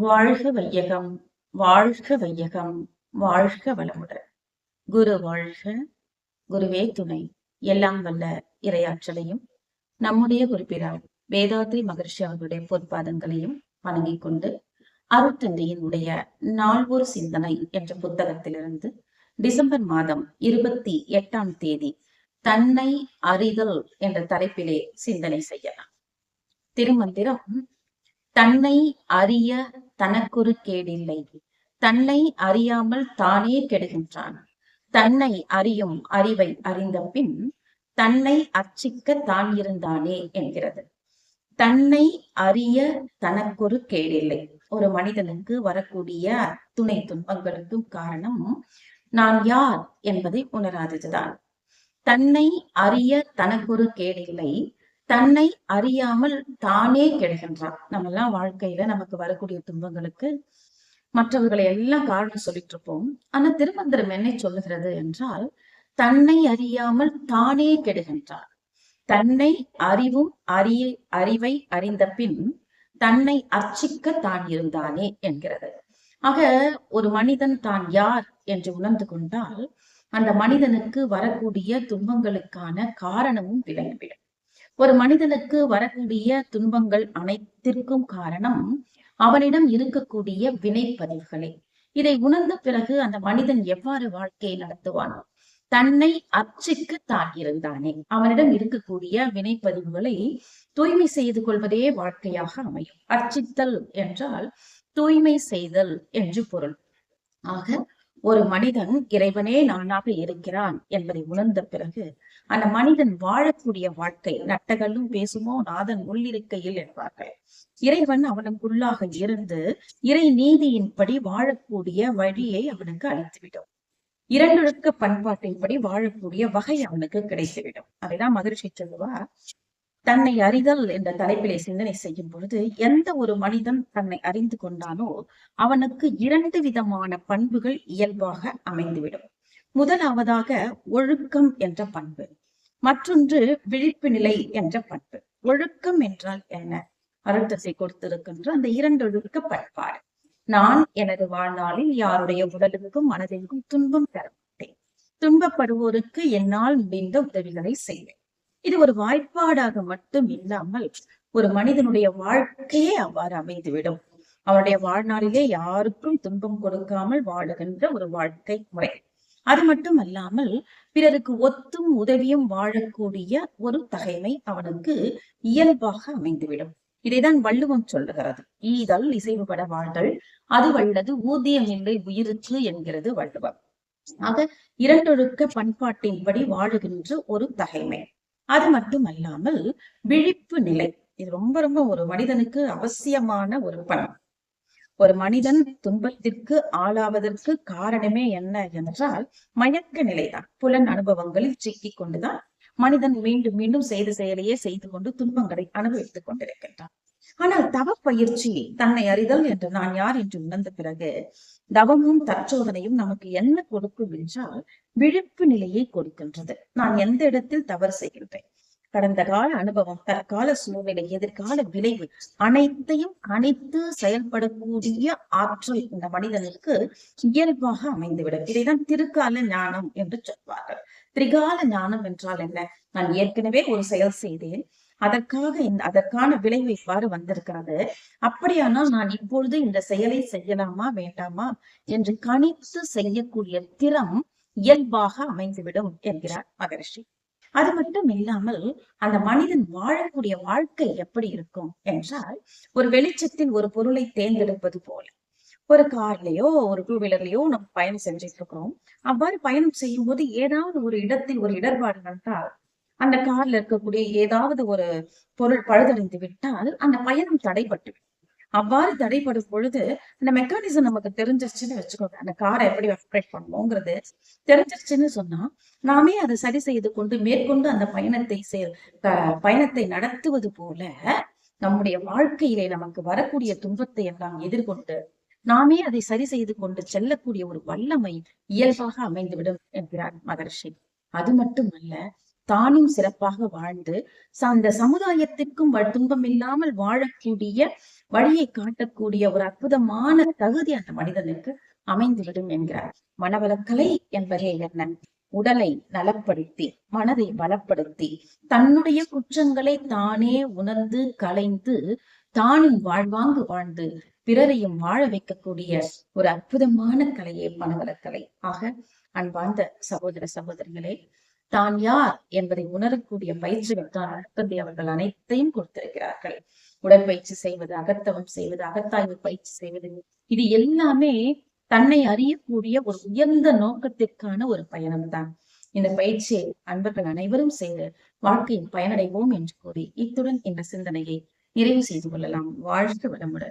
வாழ்க வையகம் வாழ்க வையகம் வாழ்க வளமுடன். குரு வாழ்க குருவே துணை. எல்லாம் வல்ல இரையாற்றலையும் நம்முடைய குறிப்பிடார் வேதாத்ரி மகர்ஷி அவர்களுடைய பொற்பாதங்களையும் வணங்கிக் கொண்டு அருத்தந்தையினுடைய நால்வொரு சிந்தனை என்ற புத்தகத்திலிருந்து டிசம்பர் மாதம் இருபத்தி எட்டாம் தேதி தன்னை அறிதல் என்ற தலைப்பிலே சிந்தனை செய்யலாம். திருமந்திரம் தன்னை அறிய தனக்குரு கேடில்லை. தன்னை அறியாமல் தானே கெடுகின்றான். தன்னை அறியும் அறிவை அறிந்த பின் தன்னை அர்ச்சிக்க தான் இருந்தானே என்கிறது. தன்னை அறிய தனக்கொரு கேடில்லை. ஒரு மனிதனுக்கு வரக்கூடிய துணை துன்பங்களுக்கும் காரணம் நான் யார் என்பதை உணராததுதான். தன்னை அறிய தனக்கொரு கேடில்லை. தன்னை அறியாமல் தானே கெடுகின்றான். நம்ம எல்லாம் வாழ்க்கையில நமக்கு வரக்கூடிய துன்பங்களுக்கு மற்றவர்களை எல்லாம் காரணம் சொல்லிட்டு இருப்போம். ஆனா திருமந்திரம் என்ன சொல்லுகிறது என்றால் தன்னை அறியாமல் தானே கெடுகின்றான். தன்னை அறிவும் அறிய அறிவை அறிந்த பின் தன்னை அர்ச்சிக்க தான் இருந்தானே என்கிறது. ஆக ஒரு மனிதன் தான் யார் என்று உணர்ந்து கொண்டால் அந்த மனிதனுக்கு வரக்கூடிய துன்பங்களுக்கான காரணமும் விளங்கிவிடும். ஒரு மனிதனுக்கு வரக்கூடிய துன்பங்கள் அனைத்திற்கும் காரணம் அவனிடம் இருக்கக்கூடிய வினைப்பதிவுகளே. இதை உணர்ந்த பிறகு அந்த மனிதன் எவ்வாறு வாழ்க்கையை நடத்துவான்? தன்னை அச்சுக்கு தான் இருந்தானே அவனிடம் இருக்கக்கூடிய வினைப்பதிவுகளை தூய்மை செய்து கொள்வதே வாழ்க்கையாக அமையும். அர்ச்சித்தல் என்றால் தூய்மை செய்தல் என்று பொருள். ஆக ஒரு மனிதன் இறைவனே நானாக இருக்கிறான் என்பதை உணர்ந்த பிறகு அந்த மனிதன் வாழக்கூடிய வாழ்க்கை நட்டகளும் பேசுமோ நாதன் உள்ளிருக்கையில் என்பார்கள் இறைவன் அவனுக்குள்ளாக இருந்து இறை நீதியின்படி வாழக்கூடிய வழியை அவனுக்கு அளித்துவிடும். இரண்டொழுக்க பண்பாட்டின்படி வாழக்கூடிய வகை அவனுக்கு கிடைத்துவிடும். அதைதான் மகிழ்ச்சி சொல்லுவா. தன்னை அறிதல் என்ற தலைப்பிலே சிந்தனை செய்யும் பொழுது எந்த ஒரு மனிதன் தன்னை அறிந்து கொண்டானோ அவனுக்கு இரண்டு விதமான பண்புகள் இயல்பாக அமைந்துவிடும். முதலாவதாக ஒழுக்கம் என்ற பண்பு மற்றொன்று விழிப்பு நிலை என்ற பண்பு. ஒழுக்கம் என்றால் என்ன? அருத்தத்தை கொடுத்திருக்கின்ற அந்த இரண்டு ஒழுக்க பண்பாடு. நான் எனது வாழ்நாளில் யாருடைய உடலுக்கும் மனதிற்கும் துன்பம் தர மாட்டேன் துன்பப்படுவோருக்கு என்னால் முடிந்த உதவிகளை செய்வேன். இது ஒரு வாய்ப்பாடாக மட்டும் இல்லாமல் ஒரு மனிதனுடைய வாழ்க்கையே அவ்வாறு அமைந்துவிடும். அவனுடைய வாழ்நாளிலே யாருக்கும் துன்பம் கொடுக்காமல் வாழுகின்ற ஒரு வாழ்க்கை முறை. அது மட்டும் அல்லாமல் பிறருக்கு ஒத்தும் உதவியும் வாழக்கூடிய ஒரு தகைமை அவனுக்கு இயல்பாக அமைந்துவிடும். இதைதான் வள்ளுவம் சொல்லுகிறது. ஈதல் இசைவுபட வாழ்தல் அது வல்லது ஊதியம் இல்லை உயிருக்கு என்கிறது வள்ளுவம். ஆக இரண்டொழுக்க பண்பாட்டின்படி வாழுகின்ற ஒரு தகைமை. அது மட்டும் அல்லாமல் விழிப்பு நிலை. இது ரொம்ப ரொம்ப ஒரு மனிதனுக்கு அவசியமான ஒரு பணம். ஒரு மனிதன் துன்பத்திற்கு ஆளாவதற்கு காரணமே என்ன என்றால் மயக்க நிலைதான். புலன் அனுபவங்களில் சிக்கிக் கொண்டுதான் மனிதன் மீண்டும் மீண்டும் செய்த செயலையே செய்து கொண்டு துன்பங்களை அனுபவித்துக் கொண்டிருக்கின்றான். ஆனால் தவ பயிற்சி தன்னை அறிதல் என்று நான் யார் என்று உணர்ந்த பிறகு தவமும் தற்சோதனையும் நமக்கு என்ன கொடுக்கும் என்றால் விழிப்பு நிலையை கொடுக்கின்றது. நான் எந்த இடத்தில் தவறு செய்கின்றேன்? கடந்த கால அனுபவம் தற்கால சூழ்நிலை எதிர்கால விளைவு அனைத்தையும் அனைத்து செயல்படக்கூடிய ஆற்றல் இந்த மனிதனுக்கு இயல்பாக அமைந்துவிடும். இதைதான் திருக்கால ஞானம் என்று சொல்வார்கள். திரிகால ஞானம் என்றால் என்ன? நான் ஏற்கனவே ஒரு செயல் செய்தேன். அதற்காக இந்த அதற்கான விளைவு இவ்வாறு வந்திருக்கிறது. அப்படியானால் நான் இப்பொழுது இந்த செயலை செய்யலாமா வேண்டாமா என்று கணித்து செய்யக்கூடிய திறம் இயல்பாக அமைந்துவிடும் என்கிறார் மகரிஷி. அது மட்டும் இல்லாமல் அந்த மனிதன் வாழக்கூடிய வாழ்க்கை எப்படி இருக்கும் என்றால் ஒரு வெளிச்சத்தில் ஒரு பொருளை தேர்ந்தெடுப்பது போல. ஒரு கார்லயோ ஒரு டூ வீலர்லயோ நம்ம பயணம் செஞ்சுட்டு இருக்கிறோம் அவ்வாறு பயணம் செய்யும் போது ஏதாவது ஒரு இடத்தில் ஒரு இடர்பாடு நடந்தால் அந்த கார்ல இருக்கக்கூடிய ஏதாவது ஒரு பொருள் பழுதடைந்து விட்டால் அந்த பயணம் தடைபட்டு அவ்வாறு தடைப்படும் பொழுது அந்த மெக்கானிசம் நமக்கு தெரிஞ்சிருச்சுன்னு வச்சுக்கோங்க. அந்த காரை எப்படி ஆப்ரேட் பண்ணுவோங்கிறது தெரிஞ்சிருச்சுன்னு சொன்னா நாமே அதை சரி செய்து கொண்டு மேற்கொண்டு அந்த பயணத்தை பயணத்தை நடத்துவது போல நம்முடைய வாழ்க்கையிலே நமக்கு வரக்கூடிய துன்பத்தை எல்லாம் எதிர்கொண்டு நாமே அதை சரி செய்து கொண்டு செல்லக்கூடிய ஒரு வல்லமை இயல்பாக அமைந்துவிடும் என்கிறார் மகர்ஷி. அது மட்டுமல்ல தானும் சிறப்பாக வாழ்ந்து அந்த சமுதாயத்திற்கும் துன்பம் இல்லாமல் வாழக்கூடிய வழியை காட்டக்கூடிய ஒரு அற்புதமான தகுதி அந்த மனிதனுக்கு அமைந்துவிடும் என்கிறார். மனவளக்கலை என்பதே என்ன உடலை நலப்படுத்தி மனதை பலப்படுத்தி தன்னுடைய குற்றங்களை தானே உணர்ந்து கலைந்து தானும் வாழ்வாங்கு வாழ்ந்து பிறரையும் வாழ வைக்கக்கூடிய ஒரு அற்புதமான கலையே மனவளக்கலை. ஆக அன்பார்ந்த சகோதர சகோதரிகளே தான் யார் என்பதை உணரக்கூடிய பயிற்சிகள் தான் தந்தை அவர்கள் அனைத்தையும் கொடுத்திருக்கிறார்கள். உடற்பயிற்சி செய்வது அகத்தவம் செய்வது அகத்தாய்வு பயிற்சி செய்வது இது எல்லாமே தன்னை அறியக்கூடிய ஒரு உயர்ந்த நோக்கத்திற்கான ஒரு பயணம் தான் இந்த பயிற்சியை அன்பர்கள் அனைவரும் செய்து வாழ்க்கையில் பயனடைவோம் என்று கூறி இத்துடன் இந்த சிந்தனையை நிறைவு செய்து கொள்ளலாம். வாழ்க்கை வளமுடன்.